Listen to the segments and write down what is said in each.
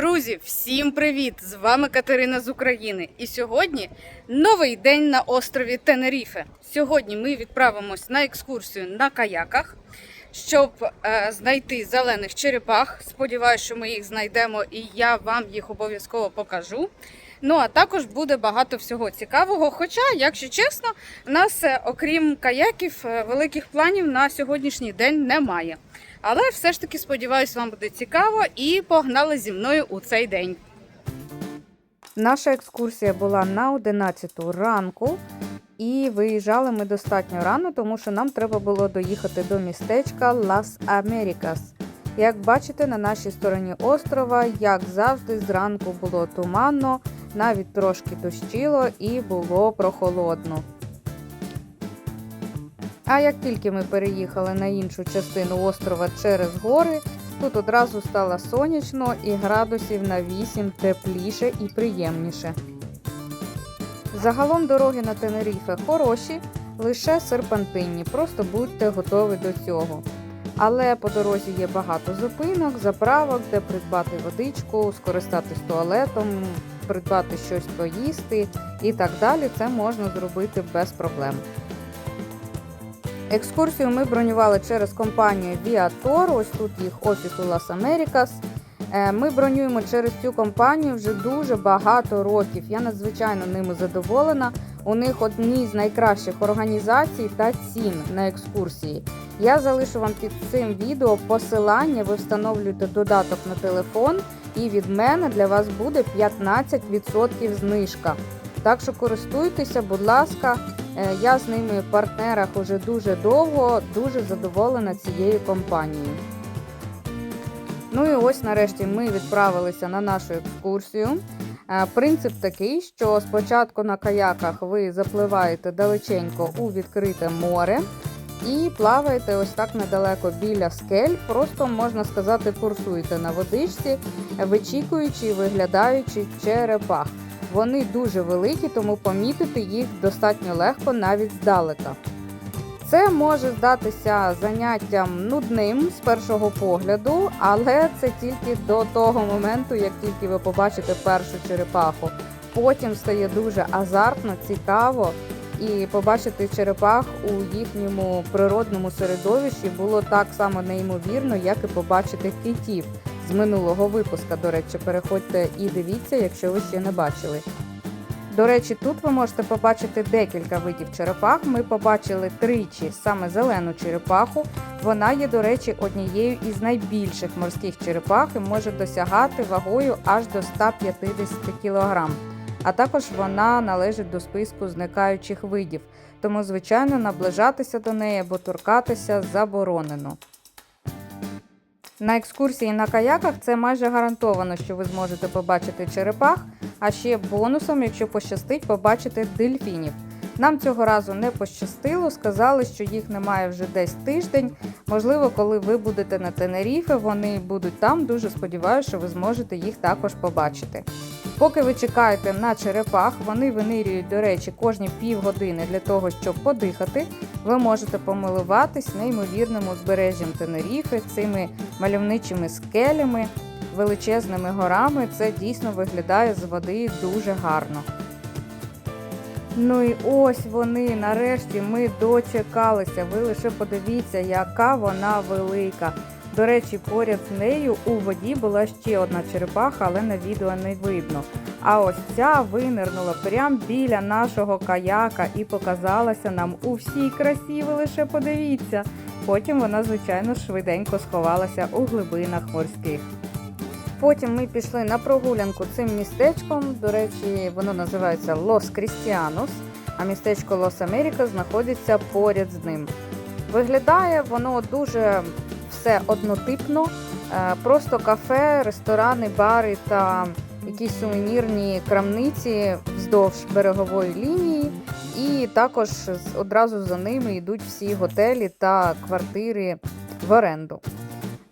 Друзі, всім привіт! З вами Катерина з України. І сьогодні новий день на острові Тенеріфе. Сьогодні ми відправимось на екскурсію на каяках, щоб е, знайти зелених черепах. Сподіваюся, що ми їх знайдемо і я вам їх обов'язково покажу. Ну а також буде багато всього цікавого. Хоча, якщо чесно, в нас, е, окрім каяків, е, великих планів на сьогоднішній день немає. Але все ж таки сподіваюсь, вам буде цікаво і погнали зі мною у цей день. Наша екскурсія була на 11 ранку, і виїжджали ми достатньо рано, тому що нам треба було доїхати до містечка Лас Америкас. Як бачите, на нашій стороні острова, як завжди, зранку було туманно, навіть трошки дощило і було прохолодно. А як тільки ми переїхали на іншу частину острова через гори, тут одразу стало сонячно і градусів на 8 тепліше і приємніше. Загалом дороги на Тенеріфе хороші, лише серпантинні, просто будьте готові до цього. Але по дорозі є багато зупинок, заправок, де придбати водичку, скористатись туалетом, придбати щось поїсти і так далі. Це можна зробити без проблем. Екскурсію ми бронювали через компанію Viator, ось тут їх офіс у Лас Америкас. Е, Ми бронюємо через цю компанію вже дуже багато років. Я надзвичайно ними задоволена. У них одні з найкращих організацій та цін на екскурсії. Я залишу вам під цим відео посилання. Ви встановлюєте додаток на телефон, і від мене для вас буде 15% знижка. Так що користуйтеся, будь ласка. Е, Я з ними в партнерах уже дуже довго, дуже задоволена цією компанією. Ну і ось нарешті ми відправилися на нашу екскурсію. Е, Принцип такий, що спочатку на каяках ви запливаєте далеченько у відкрите море і плаваєте ось так недалеко біля скель. Просто можна сказати, курсуєте на водичці, вичікуючи і виглядаючи черепах. Вони дуже великі, тому помітити їх достатньо легко навіть здалека. Це може здатися заняттям нудним з першого погляду, але це тільки до того моменту, як тільки ви побачите першу черепаху. Потім стає дуже азартно, цікаво, і побачити черепах у їхньому природному середовищі було так само неймовірно, як і побачити китів з минулого випуска. До речі, переходьте і дивіться, якщо ви ще не бачили. До речі, тут ви можете побачити декілька видів черепах. Ми побачили тричі саме зелену черепаху. Вона є, до речі, однією із найбільших морських черепах і може досягати вагою аж до 150 кг. А також вона належить до списку зникаючих видів, тому, звичайно, наближатися до неї або торкатися заборонено. На екскурсії на каяках це майже гарантовано, що ви зможете побачити черепах, а ще бонусом, якщо пощастить, побачити дельфінів. Нам цього разу не пощастило, сказали, що їх немає вже десь тиждень. Можливо, коли ви будете на Тенеріфе, вони будуть там. Дуже сподіваюся, що ви зможете їх також побачити. Поки ви чекаєте на черепах, вони винирюють, до речі, кожні півгодини для того, щоб подихати. Ви можете помилуватись неймовірним узбережжям Тенеріфи, цими мальовничими скелями, величезними горами. Це дійсно виглядає з води дуже гарно. Ну і ось вони, нарешті, ми дочекалися. Ви лише подивіться, яка вона велика. До речі, поряд з нею у воді була ще одна черепаха, але на відео не видно. А ось ця винирнула прямо біля нашого каяка і показалася нам у всій красі. Ви лише подивіться. Потім вона, звичайно, швиденько сховалася у глибинах морських. Потім ми пішли на прогулянку цим містечком. До речі, воно називається Лос Крістіанос, а містечко Лос Америка знаходиться поряд з ним. Виглядає воно дуже все однотипно, е, просто кафе, ресторани, бари та якісь сувенірні крамниці вздовж берегової лінії. І також одразу за ними йдуть всі готелі та квартири в оренду.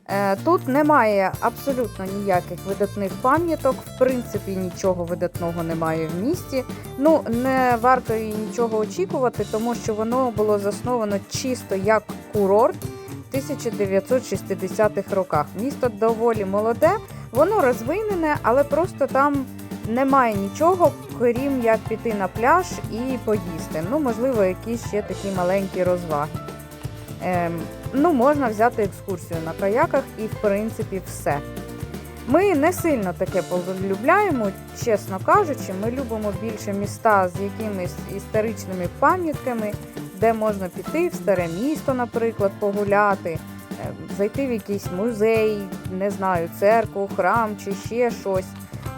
Е, Тут немає абсолютно ніяких видатних пам'яток, в принципі, нічого видатного немає в місті. Ну, не варто і нічого очікувати, тому що воно було засновано чисто як курорт 1960-х роках. Місто доволі молоде, Воно розвинене, але просто там немає нічого, крім як піти на пляж і поїсти. Ну, можливо, якісь ще такі маленькі розваги. Ем, ну, можна взяти екскурсію на каяках і, в принципі, все. Ми не сильно таке полюбляємо, чесно кажучи. Ми любимо більше міста з якимись історичними пам'ятками, де можна піти в старе місто, наприклад, погуляти, е, зайти в якийсь музей, не знаю, церкву, храм чи ще щось.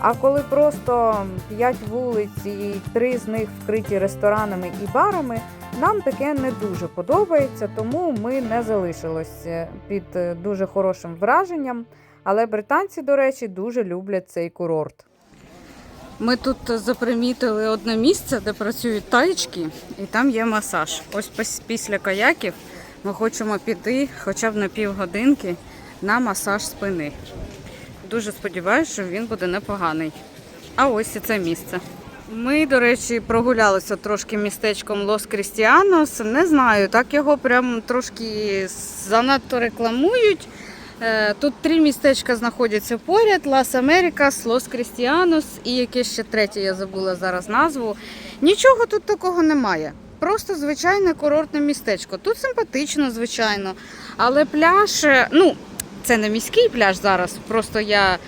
А коли просто п'ять вулиць і три з них вкриті ресторанами і барами, нам таке не дуже подобається, тому ми не залишились е, під е, дуже хорошим враженням. Але британці, до речі, дуже люблять цей курорт. Ми тут запримітили одне місце, де працюють таєчки, і там є масаж. Ось після каяків ми хочемо піти хоча б на півгодинки на масаж спини. Дуже сподіваюся, що він буде непоганий. А ось і це місце. Ми, до речі, прогулялися трошки містечком Лос Крістіанос. Не знаю, так його прям трошки занадто рекламують. Е, Тут три містечка знаходяться поряд: Лас Америкас, Лос Крістіанос і яке ще третє, я забула зараз назву. Нічого тут такого немає. Просто звичайне курортне містечко. Тут симпатично, звичайно. Але пляж, е, ну, це не міський пляж зараз. Просто я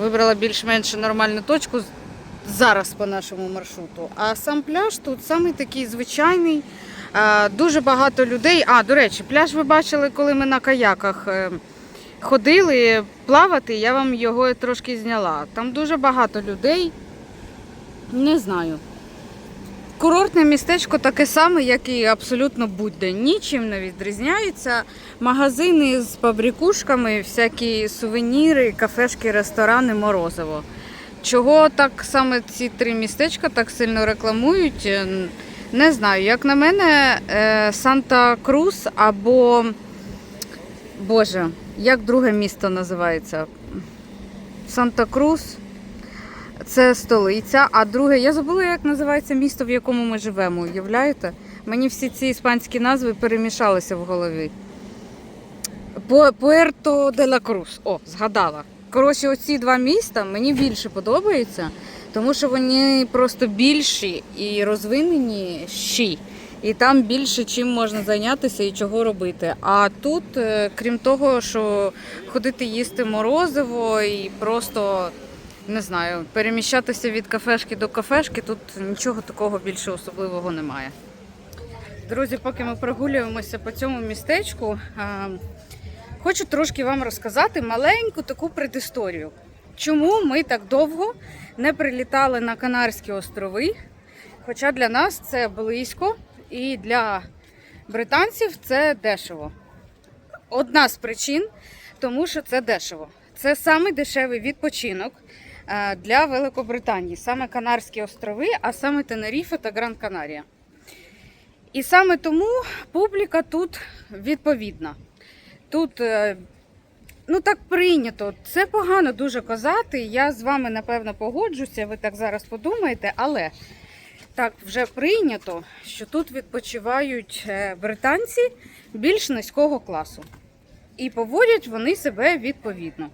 вибрала більш-менш нормальну точку зараз по нашому маршруту. А сам пляж тут самий такий звичайний. Е, Дуже багато людей. А, до речі, пляж ви бачили, коли ми на каяках ходили плавати, я вам його трошки зняла. Там дуже багато людей. Не знаю. Курортне містечко таке саме, як і абсолютно будь-де. Нічим не відрізняється. Магазини з пабрікушками, всякі сувеніри, кафешки, ресторани, морозиво. Чого так саме ці три містечка так сильно рекламують? Не знаю. Як на мене, е, Санта-Крус або Боже, як друге місто називається? Санта-Крус. Це столиця, а друге, я забула, як називається місто, в якому ми живемо. Уявляєте? Мені всі ці іспанські назви перемішалися в голові. Пуерто де ла Крус. О, згадала. Коротше, оці два міста мені більше подобаються, тому що вони просто більші і розвиненіші. І там більше чим можна зайнятися і чого робити. А тут, е, крім того, що ходити їсти морозиво і просто не знаю, переміщатися від кафешки до кафешки, тут нічого такого більше особливого немає. Друзі, поки ми прогулюємося по цьому містечку, хочу трошки вам розказати маленьку таку предісторію. Чому ми так довго не прилітали на Канарські острови? Хоча для нас це близько і для британців це дешево. Одна з причин, тому що це дешево. Це самий дешевий відпочинок е, для Великобританії, саме Канарські острови, а саме Тенеріфе та Гран Канарія. І саме тому публіка тут відповідна. Тут е, ну так прийнято. Це погано дуже казати. Я з вами напевно погоджуся, ви так зараз подумаєте, але так вже прийнято, що тут відпочивають е, британці більш низького класу. І поводять вони себе відповідно.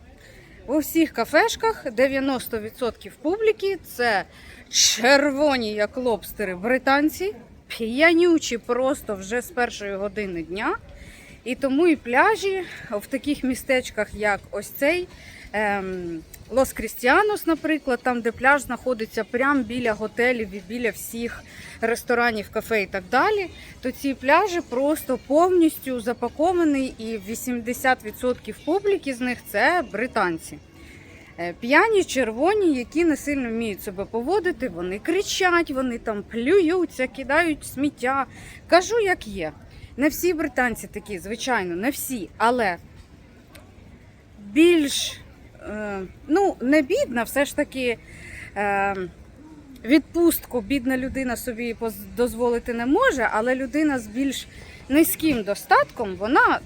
У всіх кафешках 90% публіки це червоні, як лобстери, британці, п'янючі просто вже з першої години дня. І тому і пляжі в таких містечках, як ось цей ем, Лос Крістіанос, наприклад, там, де пляж знаходиться прямо біля готелів і біля всіх ресторанів, кафе і так далі, то ці пляжі просто повністю запаковані, і 80% публіки з них це британці. Е, П'яні, червоні, які не сильно вміють себе поводити, вони кричать, вони там плюються, кидають сміття. Кажу, як є. Не всі британці такі, звичайно, не всі, але більш, ну, не бідна, все ж таки. Е, Відпустку бідна людина собі дозволити не може, але людина з більш низьким достатком, вона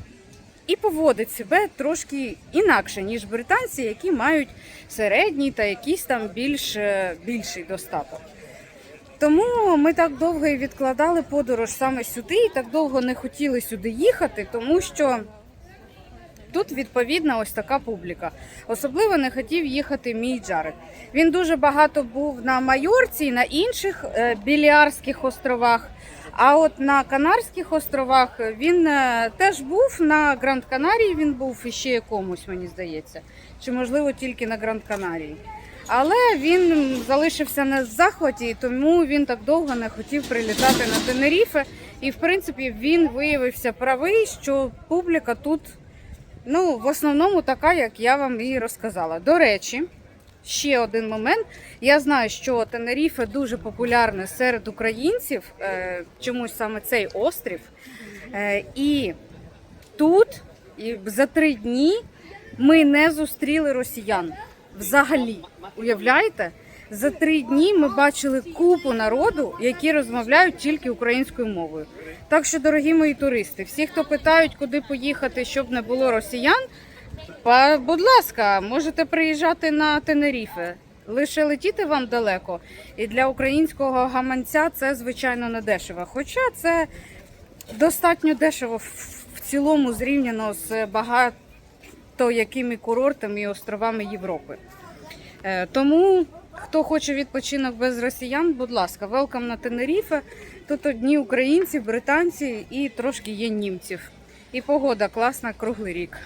і поводить себе трошки інакше, ніж британці, які мають середній та якийсь там більш, е, більший достаток. Тому ми так довго і відкладали подорож саме сюди, і так довго не хотіли сюди їхати, тому що тут відповідна ось така публіка. Особливо не хотів їхати мій Джаред. Він дуже багато був на Майорці і на інших е, Біліарських островах. А от на Канарських островах він е, теж був на Гранд Канарії. Він був і ще якомусь, мені здається, чи можливо тільки на Гранд Канарії. Але він залишився на захваті, тому він так довго не хотів прилітати на Тенеріфе. І в принципі він виявився правий, що публіка тут ну, в основному така, як я вам і розказала. До речі, ще один момент. Я знаю, що Тенеріфе дуже популярне серед українців, е, чомусь саме цей острів. Е, і тут і за три дні ми не зустріли росіян. Взагалі, уявляєте? За три дні ми бачили купу народу, які розмовляють тільки українською мовою. Так що, дорогі мої туристи, всі, хто питають, куди поїхати, щоб не було росіян, будь ласка, можете приїжджати на Тенеріфе. Лише летіти вам далеко. І для українського гаманця це звичайно не дешево. Хоча це достатньо дешево в- в цілому зрівняно з багато якими курортами і островами Європи. Е, Тому, хто хоче відпочинок без росіян, будь ласка, велкам на Тенеріфе. Тут одні українці, британці і трошки є німців. І погода класна круглий рік.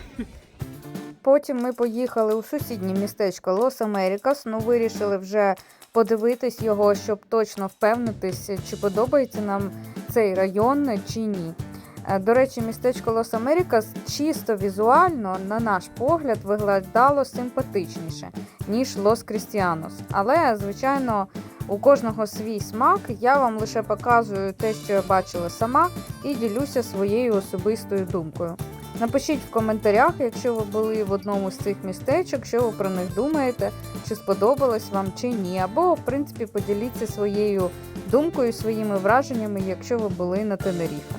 Потім ми поїхали у сусіднє містечко Лос Америкас. Ну, вирішили вже подивитись його, щоб точно впевнитись, чи подобається нам цей район чи ні. Е, До речі, містечко Лос Америкас чисто візуально, на наш погляд, виглядало симпатичніше, ніж Лос Крістіанос. Але, звичайно, у кожного свій смак. Я вам лише показую те, що я бачила сама, і ділюся своєю особистою думкою. Напишіть в коментарях, якщо ви були в одному з цих містечок, що ви про них думаєте, чи сподобалось вам чи ні. Або, в принципі, поділіться своєю думкою, своїми враженнями, якщо ви були на Тенеріфе.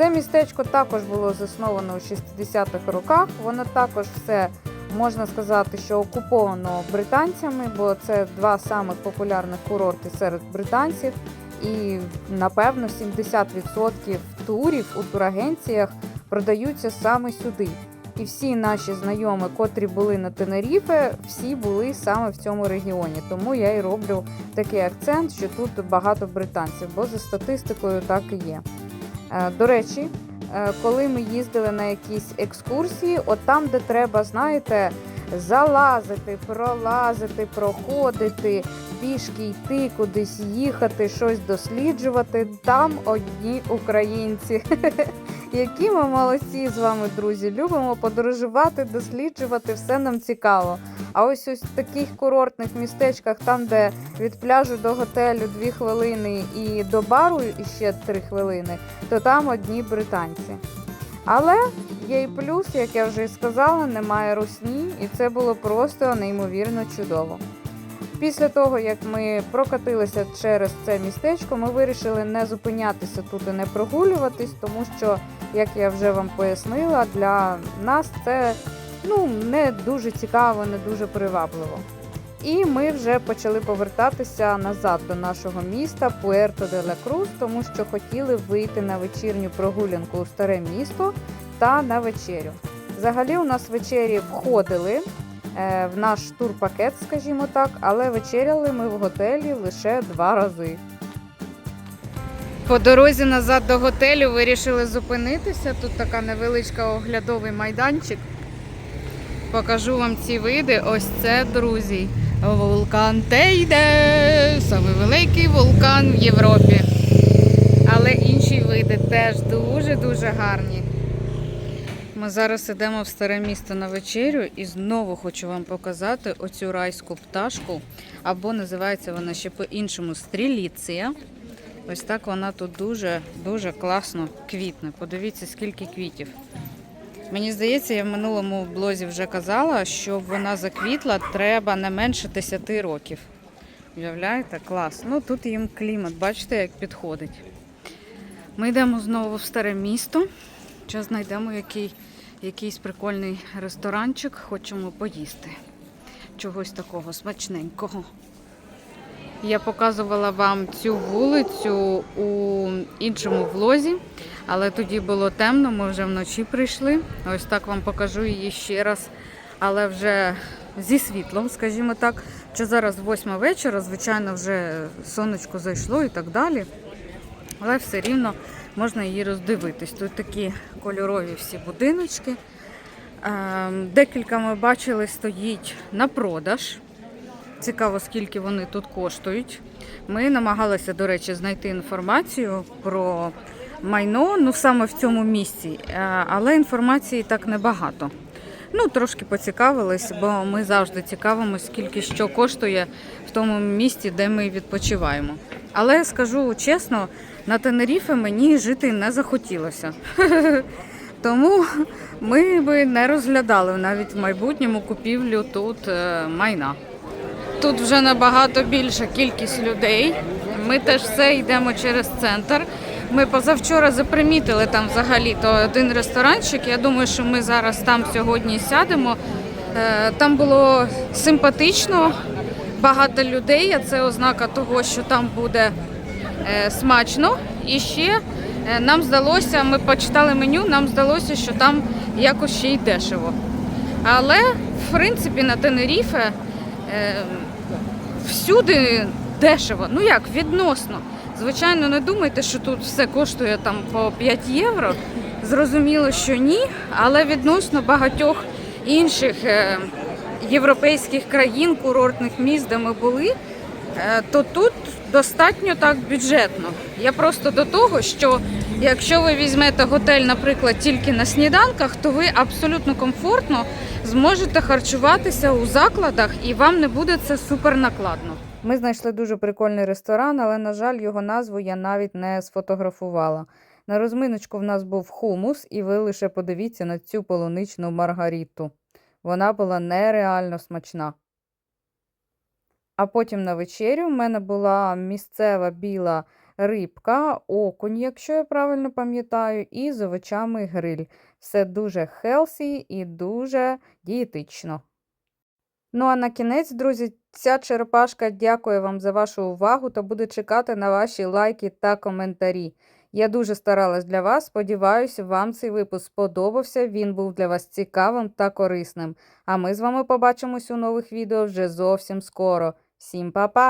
Це містечко також було засновано у 60-х роках. Воно також все можна сказати, що окуповано британцями, бо це два самих популярних курорти серед британців. І напевно 70% турів у турагенціях продаються саме сюди. І всі наші знайомі, котрі були на Тенеріфе, всі були саме в цьому регіоні. Тому я і роблю такий акцент, що тут багато британців, бо за статистикою так і є. Е, До речі, е, коли ми їздили на якісь екскурсії, от там, де треба, знаєте, залазити, пролазити, проходити, пішки йти, кудись їхати, щось досліджувати, там одні українці. Які ми молодці з вами, друзі! Любимо подорожувати, досліджувати, все нам цікаво. А ось ось в таких курортних містечках, там, де від пляжу до готелю 2 хвилини і до бару ще 3 хвилини, то там одні британці. Але є і плюс, як я вже сказала, немає русні, і це було просто неймовірно чудово. Після того, як ми прокатилися через це містечко, ми вирішили не зупинятися тут і не прогулюватись, тому що, як я вже вам пояснила, для нас це ну, не дуже цікаво, не дуже привабливо. І ми вже почали повертатися назад до нашого міста Пуерто де ла Крус, тому що хотіли вийти на вечірню прогулянку у старе місто та на вечерю. Взагалі, у нас вечері входили е, в наш турпакет, скажімо так, але вечеряли ми в готелі лише два рази. По дорозі назад до готелю вирішили зупинитися. Тут така невеличка оглядовий майданчик. Покажу вам ці види. Ось це, друзі. Вулкан Тейде. Саме великий вулкан в Європі. Але інші види теж дуже-дуже гарні. Ми зараз йдемо в старе місто на вечерю і знову хочу вам показати оцю райську пташку. Або називається вона ще по-іншому стріліція. Ось так вона тут дуже-дуже класно квітне. Подивіться, скільки квітів. Мені здається, я в минулому блозі вже казала, щоб вона заквітла, треба не менше 10 років. Уявляєте? Клас. Ну тут їм клімат, бачите, як підходить. Ми йдемо знову в старе місто. Зараз знайдемо який, якийсь прикольний ресторанчик, хочемо поїсти. Чогось такого смачненького. Я показувала вам цю вулицю у іншому влозі, але тоді було темно, ми вже вночі прийшли. Ось так вам покажу її ще раз, але вже зі світлом, скажімо так. Що зараз 8 вечора, звичайно, вже сонечко зайшло і так далі. Але все рівно можна її роздивитись. Тут такі кольорові всі будиночки. Ем, Декілька ми бачили стоїть на продаж. Цікаво, скільки вони тут коштують. Ми намагалися, до речі, знайти інформацію про майно, ну саме в цьому місці, Е, але інформації так небагато. Ну, трошки поцікавились, бо ми завжди цікавимося, скільки що коштує в тому місті, де ми відпочиваємо. Але скажу чесно, на Тенеріфе мені жити не захотілося. Тому ми би не розглядали навіть в майбутньому купівлю тут е, майна. Тут вже набагато більша кількість людей. Ми теж все йдемо через центр. Ми позавчора запримітили там взагалі то один ресторанчик. Я думаю, що ми зараз там сьогодні сядемо. Е, Там було симпатично, багато людей, а це ознака того, що там буде е, смачно. І ще е, нам здалося, ми почитали меню, нам здалося, що там якось ще й дешево. Але, в принципі, на Тенеріфе всюди дешево. Ну як, відносно. Звичайно, не думайте, що тут все коштує там по 5 євро. Зрозуміло, що ні, але відносно багатьох інших е, європейських країн, курортних міст, де ми були, то тут достатньо так бюджетно. Я просто до того, що якщо ви візьмете готель, наприклад, тільки на сніданках, то ви абсолютно комфортно зможете харчуватися у закладах і вам не буде це супер накладно. Ми знайшли дуже прикольний ресторан, але, на жаль, його назву я навіть не сфотографувала. На розминочку в нас був хумус, і ви лише подивіться на цю полуничну маргариту. Вона була нереально смачна. А потім на вечерю в мене була місцева біла рибка, окунь, якщо я правильно пам'ятаю, і з овочами гриль. Все дуже хелсі і дуже дієтично. Ну а на кінець, друзі, ця черепашка дякує вам за вашу увагу та буде чекати на ваші лайки та коментарі. Я дуже старалась для вас. Сподіваюся, вам цей випуск сподобався. Він був для вас цікавим та корисним. А ми з вами побачимось у нових відео вже зовсім скоро. Всім па-па!